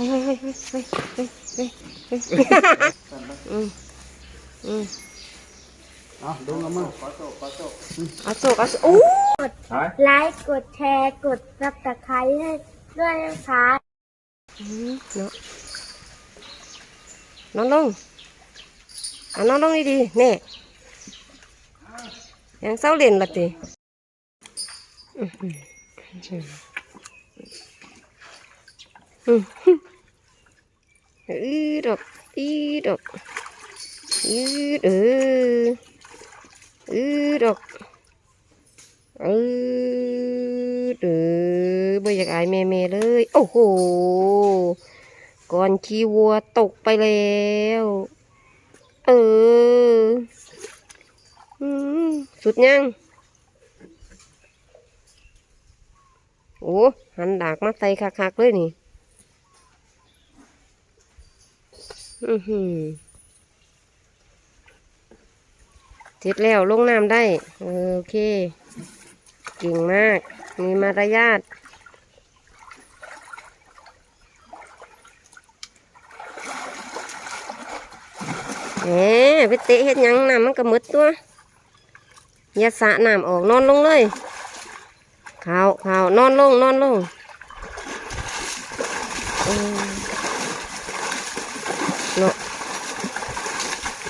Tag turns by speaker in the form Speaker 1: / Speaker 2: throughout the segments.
Speaker 1: ฮ้ยเฮ้ยเฮ้ยเฮ้ยเฮ้ยเฮ้ยเฮ้ยเฮ้ยอืมอืม
Speaker 2: เอาดูแล้วมั้ง
Speaker 1: เอาโศกเอาโศกอู้
Speaker 3: ไลค์กดแชร์กดซับสไครต์ให้ด้วยนะคะ
Speaker 1: อืมเนาะนอนลงเอานอนลงดีๆนี่ยังเศร้าเล่นละติอืมอืมอืม อือดอกอีดอกอือเอออือดอกเออเด้อบ่อยากอายแม่แม่ๆเลย โอ้โหก่อนขี้วัวตกไปแล้ว เออสุดยังโอ้หันดากมาใส่คักๆเลยนี่ อือหือเสร็จแล้วลงน้ำได้ โอเค เก่งมาก มีมารยาทแหมไปเตะเฮ็ดยังน้ำมันก็มืดตัว อย่าสะน้ำออกนอนลงเลยข่าวข่าวนอนลง นอนลง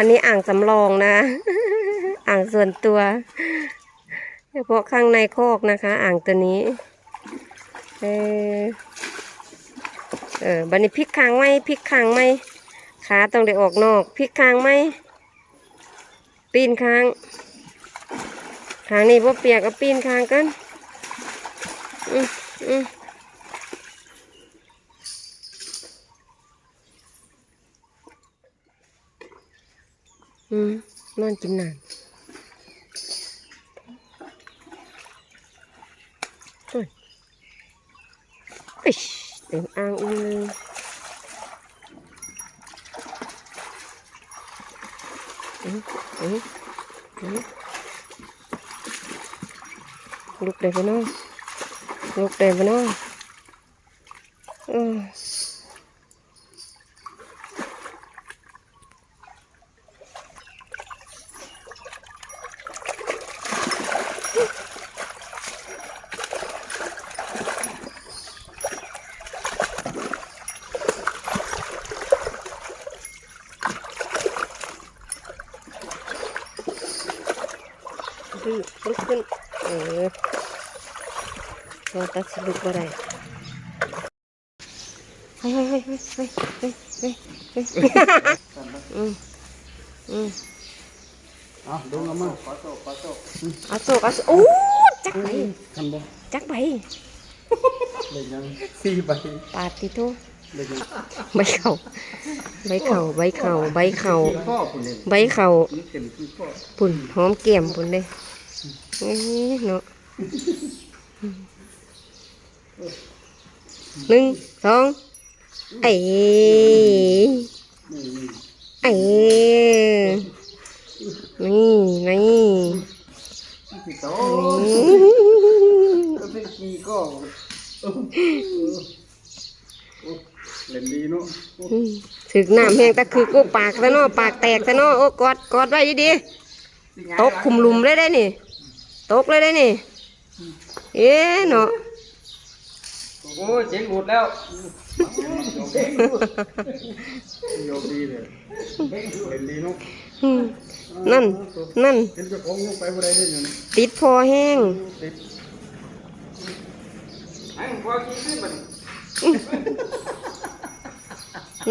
Speaker 1: อันนี้อ่างสำรองนะ อ่างส่วนตัวเฉพาะข้างในคอกนะคะ อ่างตัวนี้เออเออบันนี้พลิกคางไหมพลิกคางไหมขาต้องได้ออกนอกพลิกคางไหมปีนคางคางนี้พอเปียกก็ปีนคางกันอืมอืม ăn chín nàn thôi. Tiếng ăn u lên. Lục đẹp với nó lục đẹp với nó ừ. ลุกลุกขึ้น เออเราตัดสิลุกบ่ได้เฮ้ยเฮ้ยเฮ้ยเฮ้ยเฮ้ยเฮ้ยเฮ้ยอืมอืม
Speaker 2: เอาดงเอามา
Speaker 1: ขอโศกขอโศกเอาโศกเอาโอ้จักใบ
Speaker 2: ทำบ่
Speaker 1: จักใบ
Speaker 2: เลยยังสี่ใบ
Speaker 1: ปาดติโตใบเข่าใบเข่าใบเข่าใบเข่าใบเข่าปุ่นหอมเกี่ยมปุ่นเลย นี่เนาะหนึ่งสองไอ้ไอ้นี่นี่
Speaker 2: พี่โต
Speaker 1: นี่
Speaker 2: เป็นกี่ก็เล่นดีเนาะ
Speaker 1: ถึกน้ำแห้งตะคือกูปากซะเนาะปากแตกซะเนาะโอ้กอดกอดไว้ดีๆตกคุมลุมเลยได้นี่ ตกเลยได้นี่ เอ๊ะเนาะ
Speaker 2: โอ้ยเจ๋งหมดแล้วโยกดีเลยเล่นดีเนาะ
Speaker 1: อืมนั่น นั่น
Speaker 2: เห็นเจ้าของยกไปบ่ได้เลยอยู่นี่
Speaker 1: ติดพอแห้ง
Speaker 2: ติดไอ้พอกี่ขึ้นมัน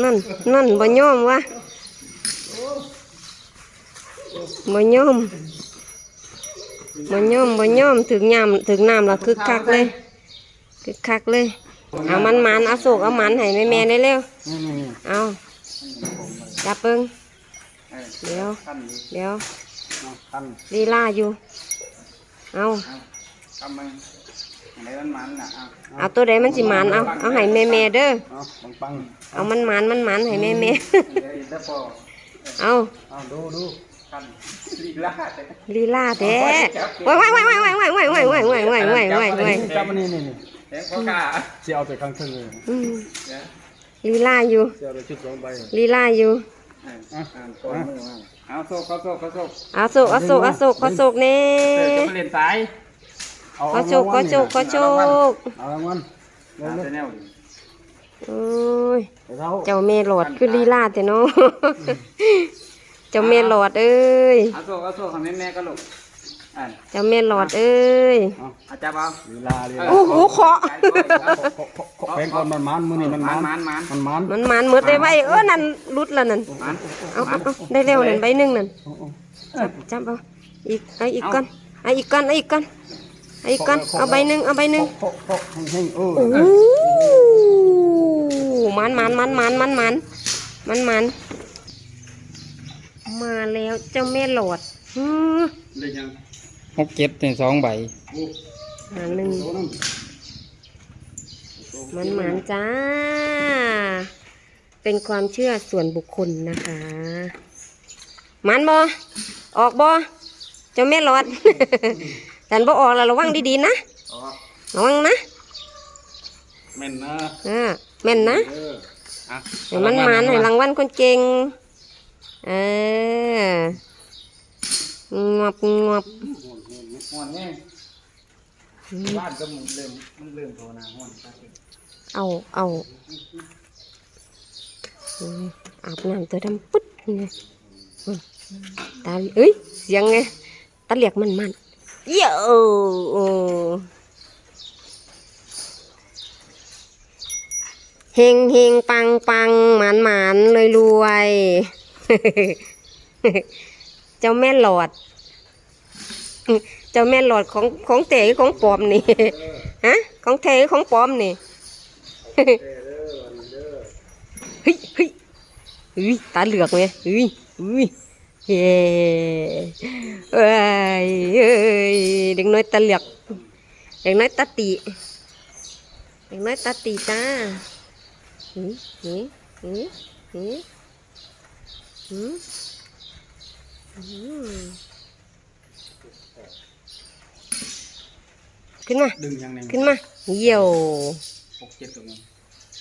Speaker 1: นั่น นั่นบ่ยอมวะบ่ยอม บ่ยอมบ่ยอมถึงยามถึงน้ำละคึกคักเลยคึกคักเลย
Speaker 2: โอ้
Speaker 1: เอามันมันเอาโศกเอามันให้แม่แม่ได้เร็ว
Speaker 2: นี่นี่นี่
Speaker 1: ๆเอาจับเบิ้ง
Speaker 2: เออ
Speaker 1: เดี๋ยว
Speaker 2: ขั้นดี
Speaker 1: เดี๋ยว
Speaker 2: เอาขั้น
Speaker 1: ลีลาอยู่เอา
Speaker 2: เอาทำมึงอะไรมันมันน่ะเอา
Speaker 1: เอาตัวใดมันสิมันเอาเอาให้แม่แม่เด้อ
Speaker 2: เอาปังปัง
Speaker 1: เอามันมันมันมันให้แม่แม่
Speaker 2: เดี๋ยวอีกแล้วพอ
Speaker 1: เอา
Speaker 2: เอาดูดูขั้น ลีลาแต่
Speaker 1: ลีลาแท้ว้ายว้ายว้ายว้ายว้ายว้ายว้ายว้ายว้ายว้ายว้ายว้ายว้ายว้าย
Speaker 2: จับมันนี่นี่นี่
Speaker 4: เห็นพ่อกา
Speaker 2: เสียเอาแต่ข้างเทิงเลย
Speaker 1: อืม
Speaker 4: เดี๋ยว
Speaker 1: ลีลาอยู่
Speaker 2: เสียเอาแต่ชุดสองใบ
Speaker 1: ลีลาอยู่
Speaker 4: อ่านอ่านก่อนมือว่าเอาโซกเขาโซกเขาโซก
Speaker 1: เอาโศกเอาโศกเอาโศกเอาโศกแน่
Speaker 4: เธอจะมาเล่นสาย
Speaker 2: เอา
Speaker 1: ขอโชคขอโชคขอโชค
Speaker 2: เอารางวัลเร็ว
Speaker 4: ตาม
Speaker 2: เร็ว
Speaker 4: จะแนวดิ
Speaker 1: โอ้ย
Speaker 2: เดี๋ยวเรา
Speaker 1: เจ้าเมหลอดคือลีลาแต่เนาะเจ้าเมหลอดเอ้ย
Speaker 4: เอาโซกเอาโซกของแม่แม่ก็ลูกอ่าน
Speaker 1: เจ้าเมหลอดเอ้ย
Speaker 4: เอาจับเอา
Speaker 2: ลีลาเลย
Speaker 1: โอ้โหเคาะ
Speaker 2: แปลงก่อนมันมันมือนี่มัน
Speaker 4: มั
Speaker 2: มันน
Speaker 4: มันมัน
Speaker 2: มันมัน
Speaker 1: มันมันหมดได้ไว้เออนั่นรุดแล้วนั่น
Speaker 4: มัน
Speaker 1: เอาเอาเอาได้เร็วนั่นใบหนึ่งนั่น
Speaker 2: โอ้โอ้
Speaker 1: จับจับเอาอีกเอาอีกก้อนเอาอีกก้อนเอาอีกก้อนเอาอีกก้อนเอาใบหนึ่งเอาใบหนึ่ง
Speaker 2: โคโคแห้งๆเออ
Speaker 1: โอ้โหมันมันมันมันมันมันมันมัน มาแล้วเจ้าแม่หลอดฮือ
Speaker 2: ได้ยัง
Speaker 4: หกเจ็ดถึงสองใบ
Speaker 1: หาหนึ่ง
Speaker 2: โอ้นั่น
Speaker 1: มันมันจ้า เป็นความเชื่อส่วนบุคคลนะคะมันบอออกบอเจ้าแม่หลอด แต่บอออกแล้วระวังดีๆนะ
Speaker 2: อ๋อ
Speaker 1: ระวังนะ
Speaker 2: แม่นนะ
Speaker 1: อ่าแม่นนะ
Speaker 2: เออ
Speaker 4: อะ
Speaker 1: เดี๋ยวมันมันให้รางวัลคนเก่ง เอองวบงวบ
Speaker 4: ห่อนแน่บ้านก็มึงเริ่มมันเริ่มโตนะห่อน
Speaker 1: เอาเอาอาบน้ำตัวดำปึ๊ดไงอืมตาเอ้ยเสียงไงตาเหลียกมันมันเยอะเฮงเฮงปังปังหมานหมานรวยรวย เจ้าแม่หลอด เจ้าแม่หลอดของของเต๋ของปลอมนี่ฮะของเทของปลอมนี่เฮ้ยเฮ้ยเฮ้ยตาเหลือกไหมเฮ้ยเฮ้ยเฮ้เอ้ยเอ้ยเด็กน้อยตาเหลือกเด็กน้อยตาตีเด็กน้อยตาตีจ้าเฮ้ยเฮ้ยเฮ้ยเฮ้ย หืมหืมขึ้นมา
Speaker 4: ดึงยังไง
Speaker 1: ขึ้นมาเยี่ยว
Speaker 4: หกเจ็ดตรงนี้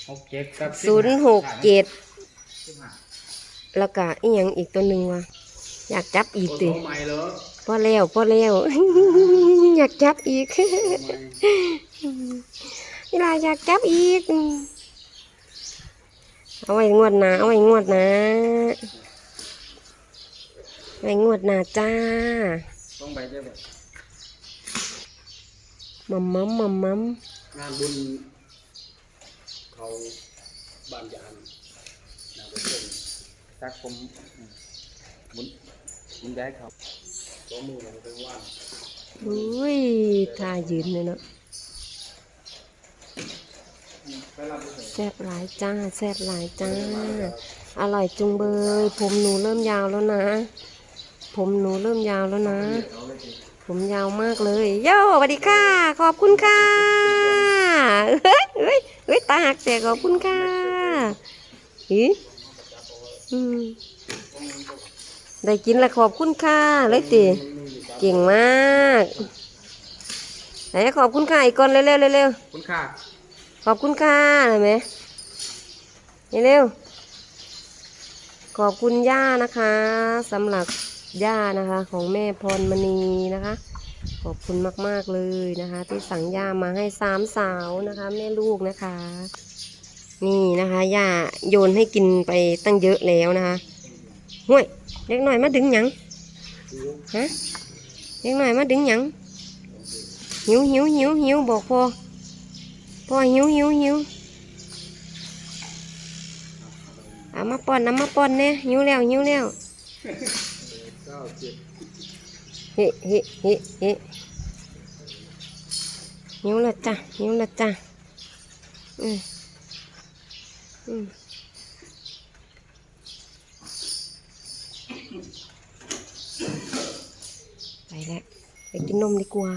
Speaker 4: หกเจ็ดกับ
Speaker 1: ศูนย์หกเจ็ดแล้วก็อีหยังอีกตัวหนึ่งวะอยากจับอีกติ
Speaker 2: ใหม่เหรอ
Speaker 1: พอแล้วพอแล้วอยากจับอีกเวลาอยากจับอีก เอาไว้งวดหนาเอาไว้งวดหนา ไว้งวดหนาจ้า
Speaker 4: ต้องใบเจ้าแบบ
Speaker 1: มัมมัมมัมมัม
Speaker 2: งานบุญเขาบ้านยานนะเป็นต้น
Speaker 4: จักผมบุญบุญย้ายเขา
Speaker 2: สองมือมันเป็นว่าน
Speaker 1: อุ้ยท่ายืนเลยเนาะ
Speaker 4: ไปรับไปเถอะ
Speaker 1: แซ่บหลายจ้าแซ่บหลายจ้า อร่อยจุงเบย ผมหนูเริ่มยาวแล้วนะ ผมหนูเริ่มยาวแล้วนะ ผมยาวมากเลยโย่สวัสดีค่ะ ขอบคุณค่ะเฮ้ยเฮ้ยเฮ้ยตาหักแต่ขอบคุณค่ะอีอืมได้กินแล้วขอบคุณค่ะเลยติเก่งมากไหนขอบคุณค่ะอีกก่อนเร็วๆเร็วๆ
Speaker 4: คุณค่า
Speaker 1: ขอบคุณค่ะเห็นไหมนี่เร็วขอบคุณย่านะคะสำหรับ ย่านะคะ ของแม่พรมณีนะคะ ขอบคุณมากๆเลยนะคะ ที่สั่งย่ามาให้สามสาวนะคะ แม่ลูกนะคะ นี่นะคะย่าโยนให้กินไปตั้งเยอะแล้วนะคะห่วยเล็กหน่อยมาดึงหยังฮะเล็กหน่อยมาดึงหยังหิวหิวหิวหิวบอกพอพ่อหิวหิวหิวเอามาป้อนน้ำมาป้อนเนี่ยหิวแล้วหิวแล้ว เฮ้เฮ้เฮ้เฮ้หิวแล้วจ้ะหิวแล้วจ้ะอืมอืมไปแล้วไปกินนมดีกว่า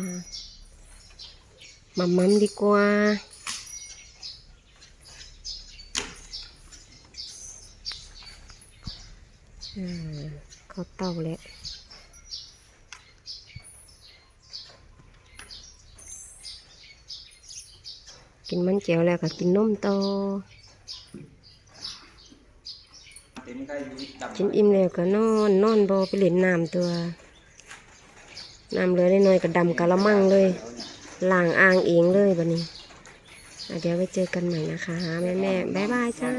Speaker 1: มัมมัมดีกว่า เขาเต้าแล้วกินมันแจวแล้วก็กินนมต่อ
Speaker 4: เต็มใกล้อยู่ดำ
Speaker 1: กินอิ่มแล้วก็นอนนอนบอไปเล่นน้ำตัวน้ำเลยได้น้อยก็ดำกะละมังเลยล้างอ่างเองเลยบัดนี้อ่เดี๋ยวไปเจอกันใหม่นะคะ แม่แม่บ๊ายบายจ้า